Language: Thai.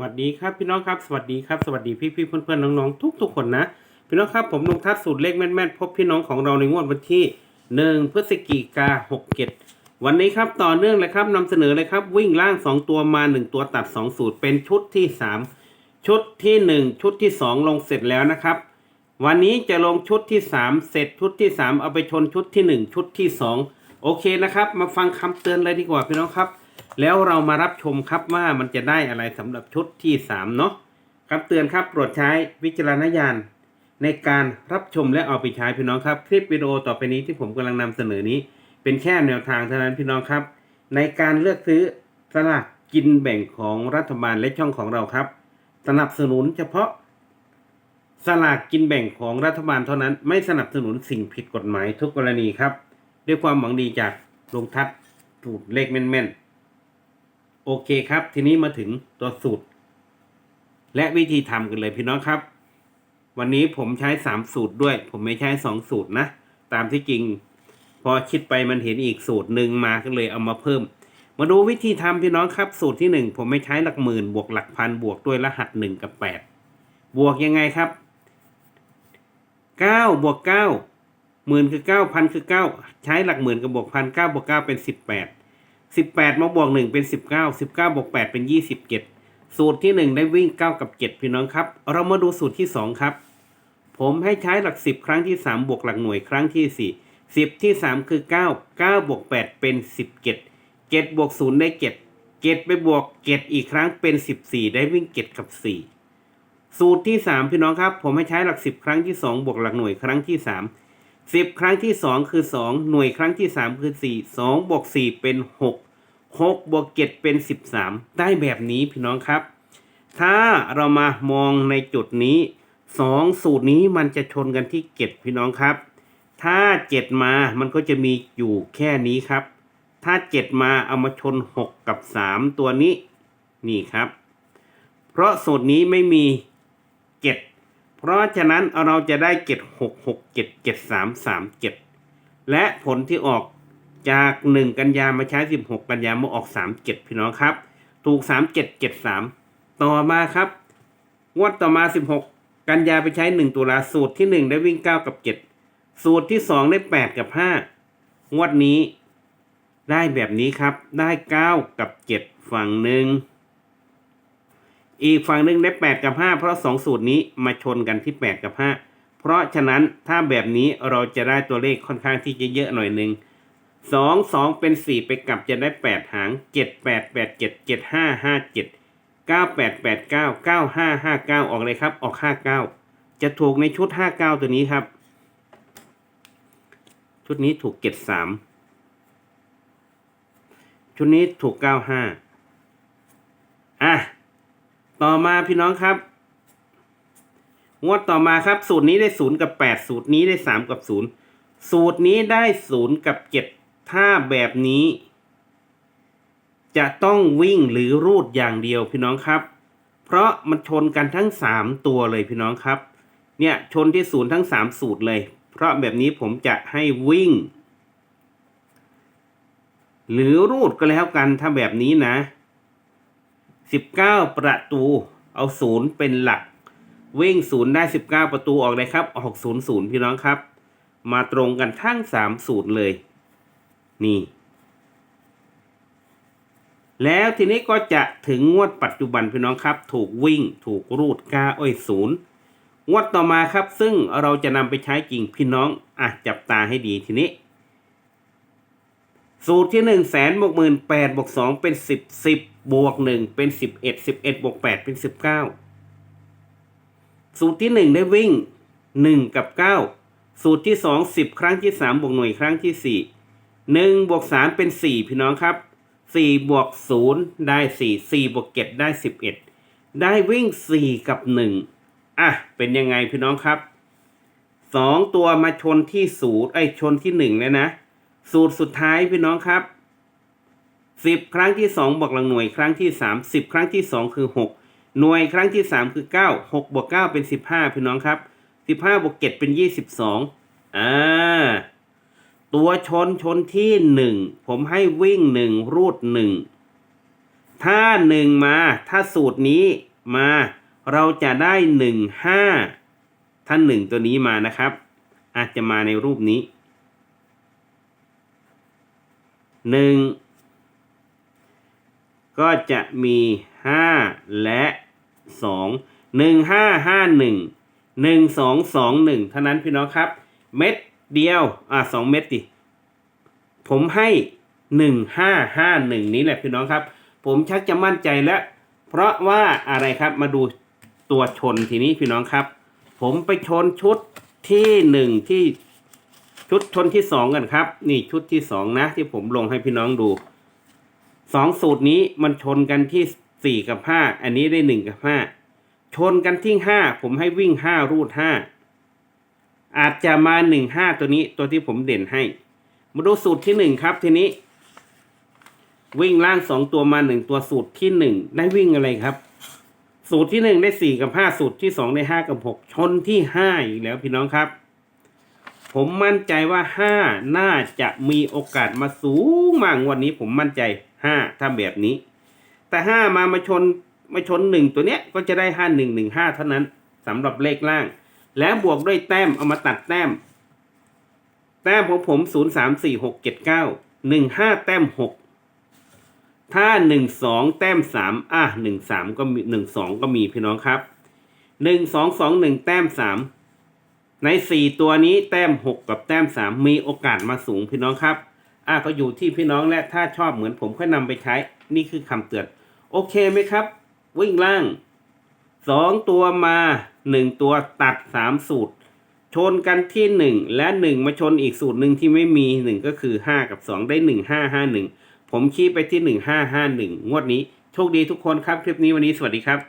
วัสดีครับพี่น้องครับสวัสดีครับสวัสดีพี่พี่ๆเพื่อนเพื่อนๆน้องๆ ทุกทุกๆคนนะพี่น้องครับผมลุงทัศสูตรเลขแม่นๆพบพี่น้องของเราในงวดวันที่หนึ่งพฤศจิกาหกเจ็ดวันนี้ครับต่อเนื่องเลยครับนำเสนอเลยครับวิ่งล่างสองตัวมาหนึ่งตัวตัดสองสูตรเป็นชุดที่สามชุดที่หนึ่งชุดที่สองลงเสร็จแล้วนะครับวันนี้จะลงชุดที่สามเสร็จชุดที่สามเอาไปชนชุดที่หนึ่งชุดที่สองโอเคนะครับ มาฟังคำเตือนเลยดีกว่าพี่น้องครับ แล้วเรามารับชมครับว่ามันจะได้อะไรสำหรับชุดที่สามเนาะครับเตือนครับโปรดใช้วิจารณญาณในการรับชมและเอาไปใช้พี่น้องครับ คลิปวิดีโอต่อไปนี้ที่ผมกำลังนำเสนอนี้ เป็นแค่แนวทางเท่านั้นพี่น้องครับ ในการเลือกซื้อสลากกินแบ่งของรัฐบาลและช่องของเราครับ สนับสนุนเฉพาะสลากกินแบ่งของรัฐบาลเท่านั้นไม่สนับสนุนสิ่งผิดกฎหมายทุกกรณีครับ ด้วยความหวังดีจากลุงทัศน์สูตรเลขแม่นๆ โอเคครับ ทีนี้มาถึงตัวสูตร และวิธีทำกันเลยพี่น้องครับ วันนี้ผมใช้สามสูตรด้วย ผมไม่ใช้สองสูตรนะ ตามที่จริง พอคิดไปมันเห็นอีกสูตรหนึ่งมาก็เลยเอามาเพิ่ม มาดูวิธีทำพี่น้องครับ สูตรที่หนึ่งผมไม่ใช้หลักหมื่นบวกหลักพันบวกด้วยรหัสหนึ่งกับแปดบวกยังไงครับเก้าบวกเก้าหมื่นคือเก้าพันคือเก้าใช้หลักหมื่นกับบวกพันเก้าบวกเก้าเป็นสิบแปด สิบแปดมาบวกหนึ่งเป็นสิบเก้าสิบเก้าบวกแปดเป็นยี่สิบเจ็ดสูตรที่หนึ่งได้วิ่งเก้ากับเจ็ดพี่น้องครับ เรามาดูสูตรที่สองครับ ผมให้ใช้หลักสิบครั้งที่สามบวกหลักหน่วยครั้งที่สี่สิบที่สามคือเก้าเก้าบวกแปดเป็นสิบเจ็ดเจ็ดบวกศูนย์ได้เจ็ดเจ็ดไปบวกเจ็ดอีกครั้งเป็นสิบสี่ได้วิ่งเจ็ดกับสี่สูตรที่สามพี่น้องครับ ผมให้ใช้หลักสิบครั้งที่สองบวกหลักหน่วยครั้งที่สามสิบครั้งที่สองคือสองหน่วยครั้งที่สามคือสี่สองบวกสี่เป็นหก หกบวกเจ็ดเป็นสิบสามได้แบบนี้พี่น้องครับ ถ้าเรามามองในจุดนี้สองสูตรนี้มันจะชนกันที่เจ็ดพี่น้องครับ ถ้าเจ็ดมามันก็จะมีอยู่แค่นี้ครับ ถ้าเจ็ดมาเอามาชนหกกับสามตัวนี้ นี่ครับ เพราะสูตรนี้ไม่มีเจ็ดเพราะฉะนั้นเราจะได้เจ็ดหกหกเจ็ดเจ็ดสามสามเจ็ดและผลที่ออก จากหนึ่งกันยามาใช้สิบหกกันยามาออกสามเจ็ดพี่น้องครับ ถูกสามเจ็ดเจ็ดสามต่อมาครับงวดต่อมาสิบหกกันยาไปใช้หนึ่งตุลาสูตรที่หนึ่งได้วิ่งเก้ากับเจ็ดสูตรที่สองได้แปดกับห้างวดนี้ ได้แบบนี้ครับได้เก้ากับเจ็ดฝั่งหนึ่งอีกฝั่งหนึ่งได้แปดกับห้าเพราะสองสูตรนี้มาชนกันที่แปดกับห้าเพราะฉะนั้นถ้าแบบนี้เราจะได้ตัวเลขค่อนข้างที่จะเยอะหน่อยหนึ่ง สองสองเป็นสี่ไปกลับจะได้แปดหางเจ็ดแปดแปดเจ็ดเจ็ดห้าห้าเจ็ดเก้าแปดแปดเก้าเก้าห้าห้าเก้าออกเลยครับ ออกห้าเก้าจะถูกในชุดห้าเก้าตัวนี้ครับ ชุดนี้ถูกเจ็ดสามชุดนี้ถูกเก้าห้าอะ ต่อมาพี่น้องครับ งวดต่อมาครับ สูตรนี้ได้ศูนย์กับแปดสูตรนี้ได้สามกับศูนย์สูตรนี้ได้ศูนย์กับเจ็ด ถ้าแบบนี้ จะต้องวิ่งหรือรูดอย่างเดียวพี่น้องครับ เพราะมันชนกันทั้งสามตัวเลยพี่น้องครับ เนี่ยชนที่ศูนย์ทั้งสามสูตรเลย เพราะแบบนี้ผมจะให้วิ่ง หรือรูดก็แล้วกันถ้าแบบนี้นะสิบเก้าประตูเอาศูนย์เป็นหลัก วิ่งศูนย์ได้สิบเก้าประตูออกเลยครับ ออกศูนย์ศูนย์พี่น้องครับ มาตรงกันทั้งสามสูตรเลย นี่ แล้วทีนี้ก็จะถึงงวดปัจจุบันพี่น้องครับ ถูกวิ่งถูกรูดก้าอ้อยศูนย์งวดต่อมาครับ ซึ่งเราจะนำไปใช้จริงพี่น้องอะจับตาให้ดีทีนี้ สูตรที่หนึ่งแสนบวกหมื่นแปดบวกสองเป็นสิบสิบบวกหนึ่งเป็นสิบเอ็ดสิบเอ็ดบวกแปดเป็นสิบเก้าสูตรที่หนึ่งได้วิ่งหนึ่งกับเก้าสูตรที่สองสิบครั้งที่สามบวกหน่วยครั้งที่สี่ หนึ่งบวกสามเป็นสี่พี่น้องครับสี่บวกศูนย์ได้สี่สี่บวกเจ็ดได้สิบเอ็ดได้วิ่งสี่กับหนึ่งอะ เป็นยังไงพี่น้องครับสองตัวมาชนที่ศูนย์ไอชนที่หนึ่งแล้วนะ สูตรสุดท้ายพี่น้องครับสิบครั้งที่สองบวกหลังหน่วยครั้งที่สามสิบครั้งที่สองคือหกหน่วยครั้งที่สามคือเก้าหกบวกเก้าเป็นสิบห้าพี่น้องครับสิบห้าบวกเจ็ดเป็นยี่สิบสองอ่า ตัวชนชนที่หนึ่งผมให้วิ่งหนึ่งรูดหนึ่งถ้าหนึ่งมา ถ้าสูตรนี้มา เราจะได้หนึ่งห้าถ้าหนึ่งตัวนี้มานะครับ อาจจะมาในรูปนี้หนึ่งก็จะมีห้าและสองหนึ่งห้าห้าหนึ่งหนึ่งสองสองหนึ่งเท่านั้นพี่น้องครับ เม็ด เดียว อะสองเม็ดดิผมให้หนึ่งห้าห้าหนึ่งนี้แหละพี่น้องครับ ผมชักจะมั่นใจแล้ว เพราะว่าอะไรครับมาดูตัวชนทีนี้พี่น้องครับ ผมไปชนชุดที่หนึ่งที่ชุดชนที่สองกันครับ นี่ชุดที่สองนะ ที่ผมลงให้พี่น้องดูสองสูตรนี้มันชนกันที่สี่กับห้าอันนี้ได้หนึ่งกับห้าชนกันที่ห้าผมให้วิ่งห้ารูดห้า อาจจะมาหนึ่งห้าตัวนี้ตัวที่ผมเด่นให้ มาดูสูตรที่หนึ่งครับทีนี้ วิ่งล่างสองตัวมาหนึ่งตัวสูตรที่หนึ่งได้วิ่งอะไรครับ สูตรที่หนึ่งได้สี่กับห้าสูตรที่สองได้ห้ากับหกชนที่ห้าอีกแล้วพี่น้องครับ ผมมั่นใจว่าห้าน่าจะมีโอกาสมาสูงมากวันนี้ผมมั่นใจห้าถ้าแบบนี้ แต่ห้ามามาชนมาชนหนึ่งตัวเนี้ยก็จะได้ห้าหนึ่งหนึ่งห้าเท่านั้นสำหรับเลขล่าง แล้วบวกด้วยแต้มเอามาตัดแต้ม แต้มของผมศูนย์สามสี่หกเจ็ดเก้าหนึ่งห้าแต้มหกถ้าหนึ่งสองแต้มสามอะหนึ่งสามก็มีหนึ่งสองก็มีพี่น้องครับหนึ่งสองสองหนึ่งแต้มสามในสี่ตัวนี้แต้มหกกับแต้มสามมีโอกาสมาสูงพี่น้องครับ อะก็อยู่ที่พี่น้องและถ้าชอบเหมือนผมค่อยนำไปใช้นี่คือคำเตือน โอเคไหมครับ วิ่งล่าง สองตัวมาหนึ่งตัวตัดสามสูตร ชนกันที่หนึ่งและหนึ่งมาชนอีกสูตรหนึ่งที่ไม่มีหนึ่งก็คือห้ากับสองได้หนึ่งห้าห้าหนึ่งผมชี้ไปที่หนึ่งห้าห้าหนึ่งงวดนี้โชคดีทุกคนครับคลิปนี้วันนี้สวัสดีครับ